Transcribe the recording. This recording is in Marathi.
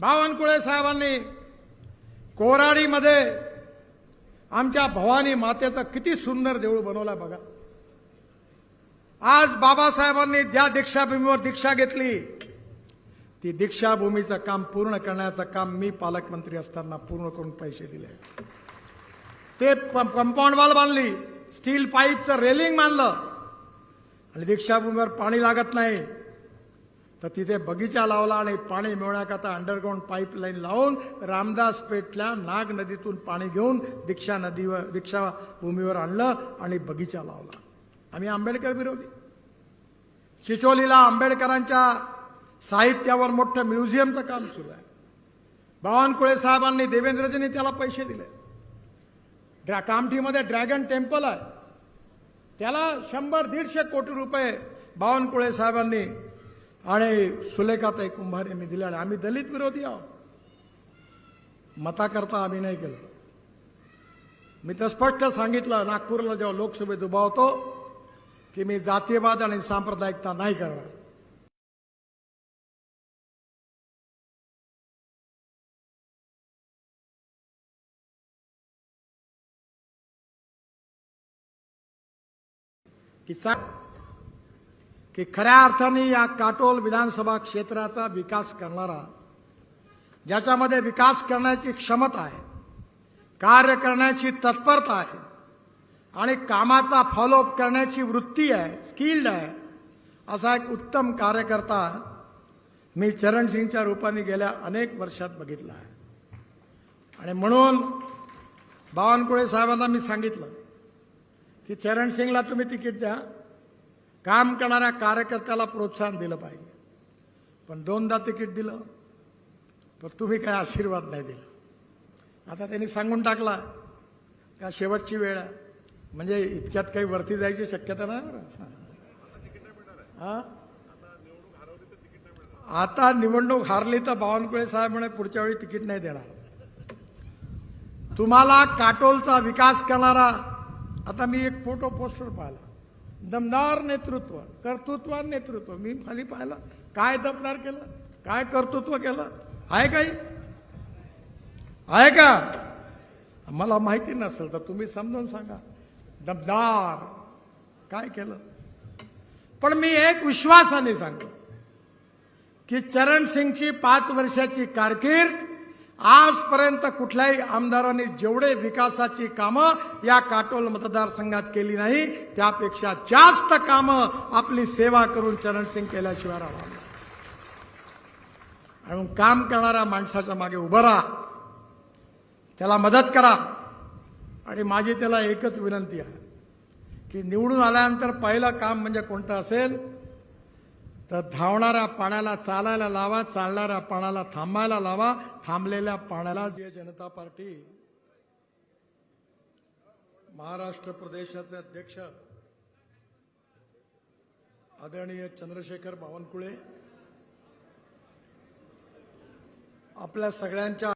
बावनकुळे साहेबांनी कोराडीमध्ये आमच्या भवानी मातेचं किती सुंदर देऊळ बनवलं बघा. आज बाबासाहेबांनी ज्या दीक्षाभूमीवर दीक्षा घेतली ती दीक्षाभूमीचं काम पूर्ण करण्याचं काम मी पालकमंत्री असताना पूर्ण करून पैसे दिले. ते कंपाऊंड वॉल बांधली स्टील पाईपचं रेलिंग बांधलं. आणि दीक्षाभूमीवर पाणी लागत नाही. तर तिथे बगीचा लावला आणि पाणी मिळवण्याकरता अंडरग्राऊंड पाईपलाईन लावून रामदास पेठल्या नाग नदीतून पाणी घेऊन दीक्षा नदीवर दीक्षा भूमीवर आणलं आणि बगीचा लावला. आम्ही आंबेडकर विरोधी. चिचोलीला आंबेडकरांच्या साहित्यावर मोठं म्युझियमचं काम सुरू आहे. बावनकुळे साहेबांनी देवेंद्रजींनी त्याला पैसे दिले. ड्रॅ कामठीमध्ये ड्रॅगन टेम्पल आहे. त्याला शंभर दीडशे कोटी रुपये बावनकुळे साहेबांनी आणि सुलेखाताई कुंभार यांनी दिले आणि आम्ही दलित विरोधी आहोत. मताकरता आम्ही नाही केलं. मी तर स्पष्ट सांगितलं नागपूरला जेव्हा लोकसभेत उभा होतो की मी जातीयवाद आणि सांप्रदायिकता नाही करणार. की चा- की खऱ्या अर्थाने या काटोल विधानसभा क्षेत्राचा विकास करणारा ज्याच्यामध्ये विकास करण्याची क्षमता आहे कार्य करण्याची तत्परता आहे आणि कामाचा फॉलोअप करण्याची वृत्ती आहे स्किल्ड आहे असा एक उत्तम कार्यकर्ता मी चरणसिंगच्या रूपाने गेल्या अनेक वर्षात बघितला आहे. आणि म्हणून बावनकुळे साहेबांना मी सांगितलं की चरणसिंगला तुम्ही तिकीट द्या. काम करणाऱ्या कार्यकर्त्याला प्रोत्साहन दिलं पाहिजे. पण दोनदा तिकीट दिलं पण तुम्ही काय आशीर्वाद नाही दिला. आता त्यांनी सांगून टाकला का शेवटची वेळ आहे. म्हणजे इतक्यात काही वरती जायची शक्यता नाही बरं. आता निवडणूक हारली तर बावनकुळे साहेब म्हणे पुढच्या वेळी तिकीट नाही देणार. तुम्हाला काटोलचा विकास करणारा आता मी एक फोटो पोस्टर पाहिला. दमदार नेतृत्व कर्तृत्वान नेतृत्व. मी खाली पाहिलं. काय दमदार केलं? काय कर्तृत्व केलं? आहे काही? आहे का? मला माहिती नसेल तर तुम्ही समजून सांगा. दमदार. काय केलं? पण मी एक विश्वासाने सांगतो की चरण सिंगची पाच वर्षाची कारकीर्द आजपर्यंत कुठल्याही आमदारांनी जेवढे विकासाची कामं या काटोल मतदारसंघात केली नाही त्यापेक्षा जास्त कामं आपली सेवा करून चरणसिंग केल्याशिवाय राहणार आणि काम करणाऱ्या माणसाच्या मागे उभं राहा. त्याला मदत करा. आणि माझी त्याला एकच विनंती आहे की निवडून आल्यानंतर पहिलं काम म्हणजे कोणतं असेल? तर धावणाऱ्या पाण्याला चालायला लावा चालणाऱ्या पाण्याला थांबायला लावा. थांबलेल्या पाण्याला जे जनता पार्टी महाराष्ट्र प्रदेशाचे अध्यक्ष आदरणीय चंद्रशेखर बावनकुळे आपल्या सगळ्यांच्या